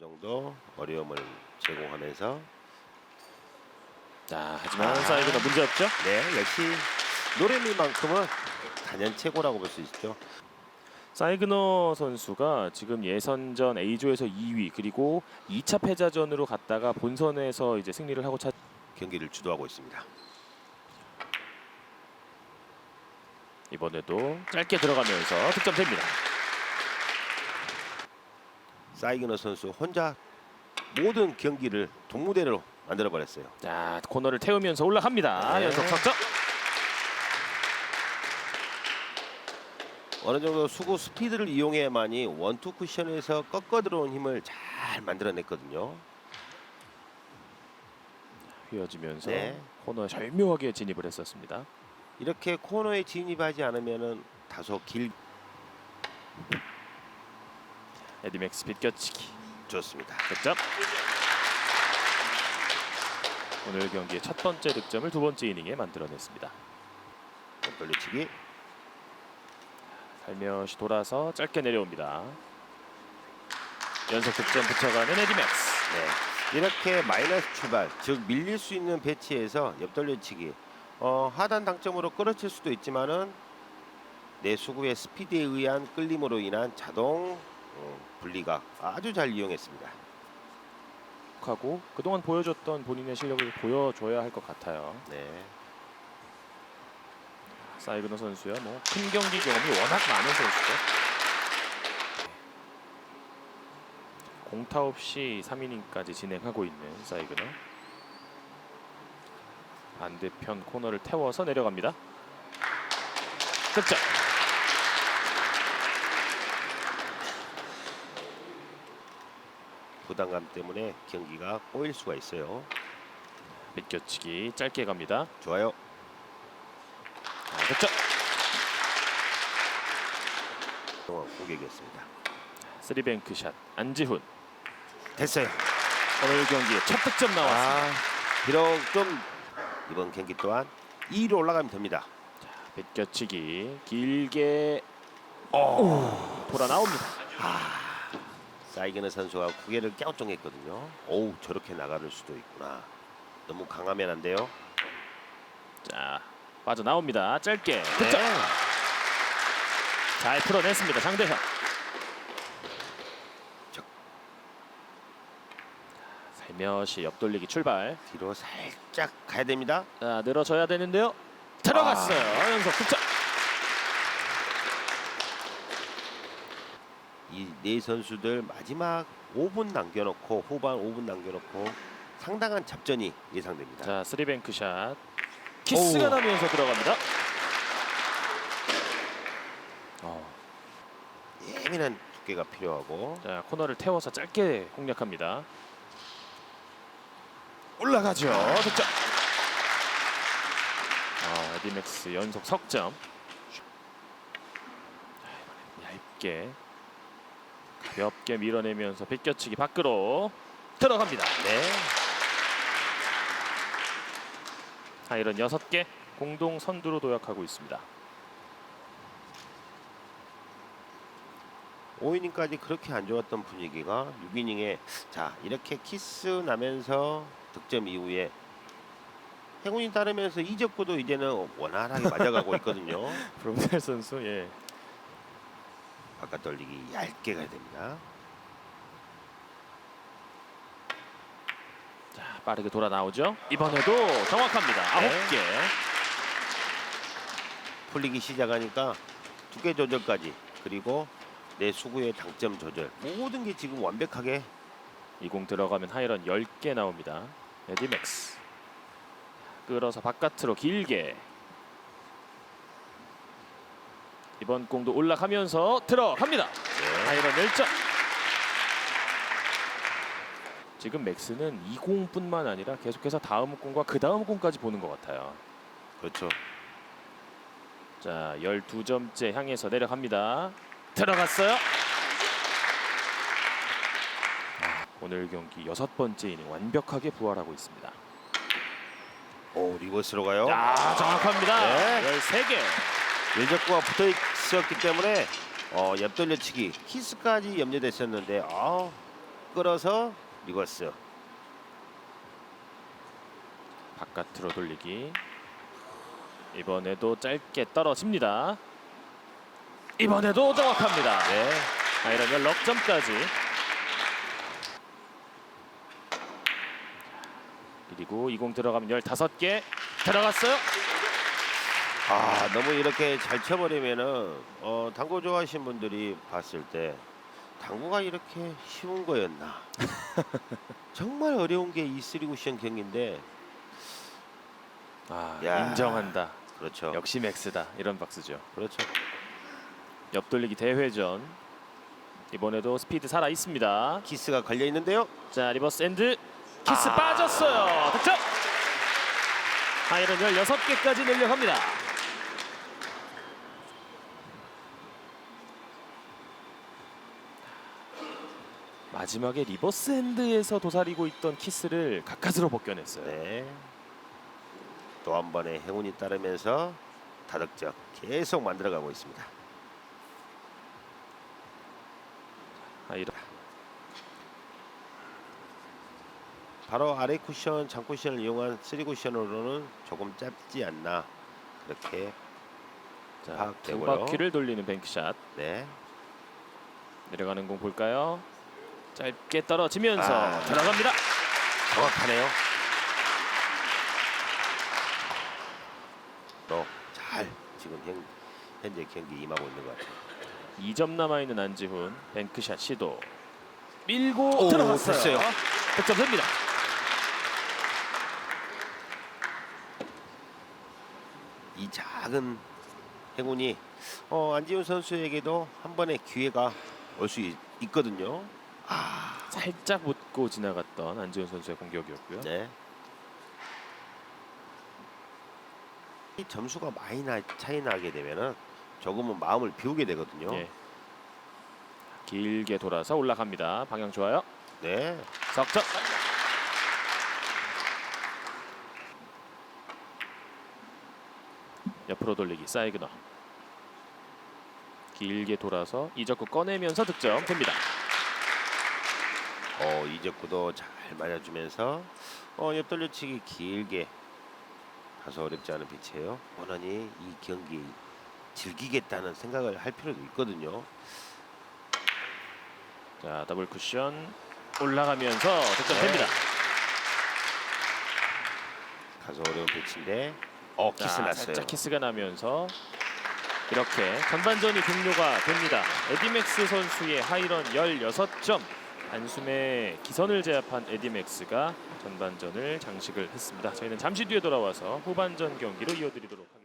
정도 어려움을 제공하면서 자, 하지만 아. 사이드가 문제 없죠? 네 역시 노래미만큼은 단연 최고라고 볼 수 있죠. 사이그너 선수가 지금 예선전 A조에서 2위 그리고 2차 패자전으로 갔다가 본선에서 이제 승리를 하고 차 경기를 주도하고 있습니다. 이번에도 짧게 들어가면서 득점됩니다. 사이그너 선수 혼자 모든 경기를 동무대로 만들어 버렸어요. 자, 코너를 태우면서 올라갑니다. 네. 연속 석점. 어느 정도 수구 스피드를 이용해야만이 원투 쿠션에서 꺾어 들어온 힘을 잘 만들어냈거든요. 휘어지면서 네. 코너에 절묘하게 진입을 했었습니다. 이렇게 코너에 진입하지 않으면은 다소 길 에디맥스 빗겨치기 좋습니다. 득점. 오늘 경기의 첫 번째 득점을 두 번째 이닝에 만들어냈습니다. 돌려치기 살며시 돌아서 짧게 내려옵니다. 연속 득점 붙여가는 에디맥스. 네. 이렇게 마이너스 출발, 즉 밀릴 수 있는 배치에서 옆돌려치기. 어, 하단 당점으로 끌어칠 수도 있지만은 내 수구의 스피드에 의한 끌림으로 인한 자동 어, 분리가 아주 잘 이용했습니다. 하고 그동안 보여줬던 본인의 실력을 보여줘야 할 것 같아요. 네. 사이그너 선수야 뭐 큰 경기 경험이 워낙 많은 선수죠. 공타 없이 3이닝까지 진행하고 있는 사이그너. 반대편 코너를 태워서 내려갑니다. 득점. 부담감 때문에 경기가 꼬일 수가 있어요. 밑겨치기 짧게 갑니다. 좋아요. 자, 득점. 어, 공격이었습니다. 쓰리뱅크 샷 안지훈. 됐어요. 오늘 경기에 첫 득점 나왔습니다. 아, 비록 좀 이번 경기 또한 2위로 올라가면 됩니다. 밑겨치기 길게 오, 돌아 나옵니다. 사이그너 선수가 구개를 껴쫑했거든요. 오우 저렇게 나갈 수도 있구나. 너무 강하면 안 돼요. 자 빠져 나옵니다. 짧게 네. 득점. 잘 풀어냈습니다. 장대현. 저- 살며시 옆돌리기 출발. 뒤로 살짝 가야 됩니다. 자 늘어져야 되는데요. 들어갔어요. 아. 연속 득점. 이 네 선수들 마지막 5분 남겨놓고 후반 5분 남겨놓고 상당한 접전이 예상됩니다. 자 쓰리뱅크 샷. 키스가 오우. 나면서 들어갑니다. 어, 예민한 두께가 필요하고 자 코너를 태워서 짧게 공략합니다. 올라가죠. 득점. 아, 에디맥스 연속 석점. 자, 이번엔 얇게 가볍게 밀어내면서 빗겨치기 밖으로 들어갑니다. 네. 하이런 6개 공동 선두로 도약하고 있습니다. 5이닝까지 그렇게 안 좋았던 분위기가 6이닝에 자 이렇게 키스 나면서 득점 이후에 행운이 따르면서 이적구도 이제는 원활하게 맞아가고 있거든요. 브로델 선수 예. 바깥 돌리기 얇게 가야 됩니다. 자, 빠르게 돌아 나오죠. 이번에도 정확합니다. 아홉 네. 개. 풀리기 시작하니까 두께 조절까지 그리고 내 수구의 당점 조절 모든 게 지금 완벽하게 이공 들어가면 하이런 10개 나옵니다. 에디맥스. 끌어서 바깥으로 길게. 이번 공도 올라가면서 들어갑니다. 네. 하이런 1점. 지금 맥스는 이 공뿐만 아니라 계속해서 다음 공과 그 다음 공까지 보는 것 같아요. 그렇죠. 자, 12점째 향해서 내려갑니다. 들어갔어요. 아, 오늘 경기 여섯 번째 이닝 완벽하게 부활하고 있습니다. 오 리버스로 가요. 자, 정확합니다. 네. 13개. 일적구가 붙어 있었기 때문에 어, 옆돌려치기 키스까지 염려됐었는데 아 끌어서 리버스. 바깥으로 돌리기. 이번에도 짧게 떨어집니다. 이번에도 정확합니다. 네. 아 이러면 럭점까지. 그리고 이공 들어가면 15개 들어갔어요. 아 너무 이렇게 잘 쳐버리면은 어, 당구 좋아하시는 분들이 봤을 때 당구가 이렇게 쉬운 거였나? 정말 어려운 게 이 쓰리 쿠션 경기인데 아, 야. 인정한다. 그렇죠. 역시 맥스다. 이런 박수죠. 그렇죠. 옆돌리기 대회전. 이번에도 스피드 살아 있습니다. 키스가 걸려 있는데요. 자 리버스 엔드 키스 아. 빠졌어요. 득점. 아이런 16개까지 늘려갑니다. 마지막에 리버스 핸드에서 도사리고 있던 키스를 가까스로 벗겨냈어요. 네. 또 한 번의 행운이 따르면서 다득점 계속 만들어가고 있습니다. 아이런 바로 아래 쿠션, 장 쿠션을 이용한 쓰리 쿠션으로는 조금 짧지 않나 그렇게 자, 두 파악되고요. 바퀴를 돌리는 뱅크샷 네. 내려가는 공 볼까요? 짧게 떨어지면서 아. 들어갑니다. 정확하네요. 또잘 지금 현, 현재 경기 임하고 있는 것 같아요. 2점 남아 있는 안지훈 뱅크샷 시도 밀고 오, 들어갔어요. 됐어요. 득점 됩니다. 이 작은 행운이 어, 안지훈 선수에게도 한 번의 기회가 올 수 있거든요. 아, 살짝 묻고 지나갔던 안지훈 선수의 공격이었고요. 네. 이 점수가 많이 나, 차이 나게 되면은 조금은 마음을 비우게 되거든요. 예. 길게 돌아서 올라갑니다. 방향 좋아요. 네. 석점. 옆으로 돌리기 사이그너. 길게 돌아서 이적구 꺼내면서 득점 됩니다. 어, 이적구도 잘 맞아주면서 어, 옆돌려치기 길게 다소 어렵지 않은 피치예요. 원원이 이 경기 즐기겠다는 생각을 할 필요도 있거든요. 자 더블 쿠션 올라가면서 득점 네. 됩니다. 다소 어려운 피치인데 어 키스 자, 났어요. 살짝 키스가 나면서 이렇게 전반전이 종료가 됩니다. 에디맥스 선수의 하이런 16점 단숨에 기선을 제압한 에디맥스가 전반전을 장식을 했습니다. 저희는 잠시 뒤에 돌아와서 후반전 경기로 이어드리도록 하겠습니다.